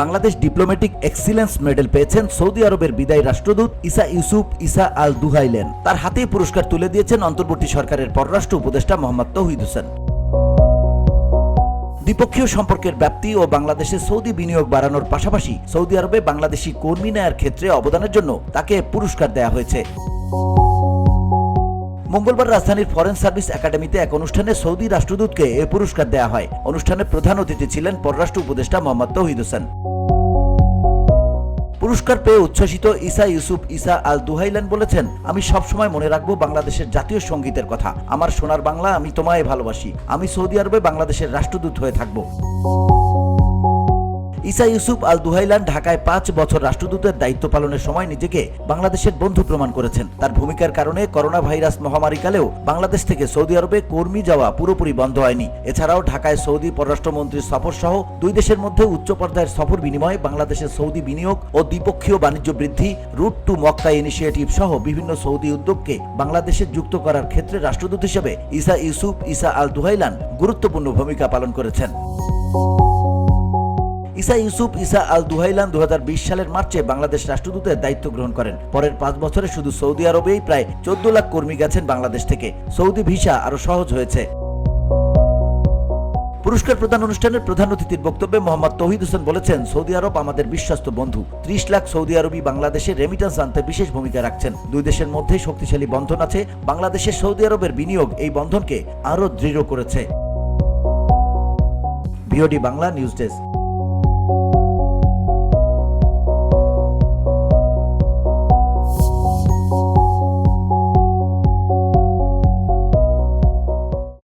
Bangladesh diplomatic excellence medal পেয়েছেন Saudi আরবের বিদায়ী রাষ্ট্রদূত ইসা ইউসুফ ইসা আল দুহাইলেন তার হাতেই পুরস্কার তুলে দিয়েছেন অন্তর্বর্তী সরকারের পররাষ্ট্র উপদেষ্টা মোহাম্মদ তৌহিদ হোসেন। দ্বিপক্ষীয় সম্পর্কের ব্যাপ্তি ও বাংলাদেশে সৌদি বিনিয়োগ বাড়ানোর পাশাপাশি সৌদি আরবে বাংলাদেশি কর্মী নেয়ার ক্ষেত্রে অবদানের জন্য তাকে পুরস্কার দেয়া হয়েছে। মঙ্গলবার রাজধানীর ফরেন সার্ভিস একাডেমিতে এক অনুষ্ঠানে সৌদি রাষ্ট্রদূতকে এ পুরস্কার দেয়া হয়। অনুষ্ঠানে প্রধান অতিথি ছিলেন পররাষ্ট্র উপদেষ্টা মোহাম্মদ তৌহিদ হোসেন। পুরস্কার পেয়ে উচ্ছ্বসিত ইসা ইউসুফ ইসা আল দুহাইলেন বলেছেন, আমি সবসময় মনে রাখব বাংলাদেশের জাতীয় সঙ্গীতের কথা। আমার সোনার বাংলা আমি তোমায় ভালোবাসি। আমি সৌদি আরবে বাংলাদেশের রাষ্ট্রদূত হয়ে থাকব। ইসা ইউসুফ আল দুহাইলান ঢাকায় পাঁচ বছর রাষ্ট্রদূতের দায়িত্ব পালনের সময় নিজেকে বাংলাদেশের বন্ধু প্রমাণ করেছেন। তার ভূমিকার কারণে করোনা ভাইরাস মহামারীকালেও বাংলাদেশ থেকে সৌদি আরবে কর্মী যাওয়া পুরোপুরি বন্ধ হয়নি। এছাড়াও ঢাকায় সৌদি পররাষ্ট্রমন্ত্রীর সফর সহ দুই দেশের মধ্যে উচ্চ পর্যায়ের সফর বিনিময়ে বাংলাদেশের সৌদি বিনিয়োগ ও দ্বিপক্ষীয় বাণিজ্য বৃদ্ধি, রুট টু মক্কা ইনিশিয়েটিভ সহ বিভিন্ন সৌদি উদ্যোগকে বাংলাদেশে যুক্ত করার ক্ষেত্রে রাষ্ট্রদূত হিসেবে ইসা ইউসুফ ইসা আল দুহাইলান গুরুত্বপূর্ণ ভূমিকা পালন করেছেন। ইসা ইউসুফ ইসা আল দুহাইলান দু হাজার বিশ সালের মার্চে বাংলাদেশ রাষ্ট্রদূতের দায়িত্ব গ্রহণ করেন। পরের পাঁচ বছরে শুধু সৌদি আরবেই প্রায় চোদ্দ লাখ কর্মী গেছেন বাংলাদেশ থেকে। সৌদি ভিসা আরও সহজ হয়েছে। পুরস্কার প্রদান অনুষ্ঠানের প্রধান অতিথির বক্তব্যে মোহাম্মদ তৌহিদ হোসেন বলেছেন, সৌদি আরব আমাদের বিশ্বস্ত বন্ধু। ত্রিশ লাখ সৌদি আরবি বাংলাদেশে রেমিটেন্স আনতে বিশেষ ভূমিকা রাখছেন। দুই দেশের মধ্যে শক্তিশালী বন্ধন আছে। বাংলাদেশের সৌদি আরবের বিনিয়োগ এই বন্ধনকে আরও দৃঢ় করেছে। BOD Bangla news desk.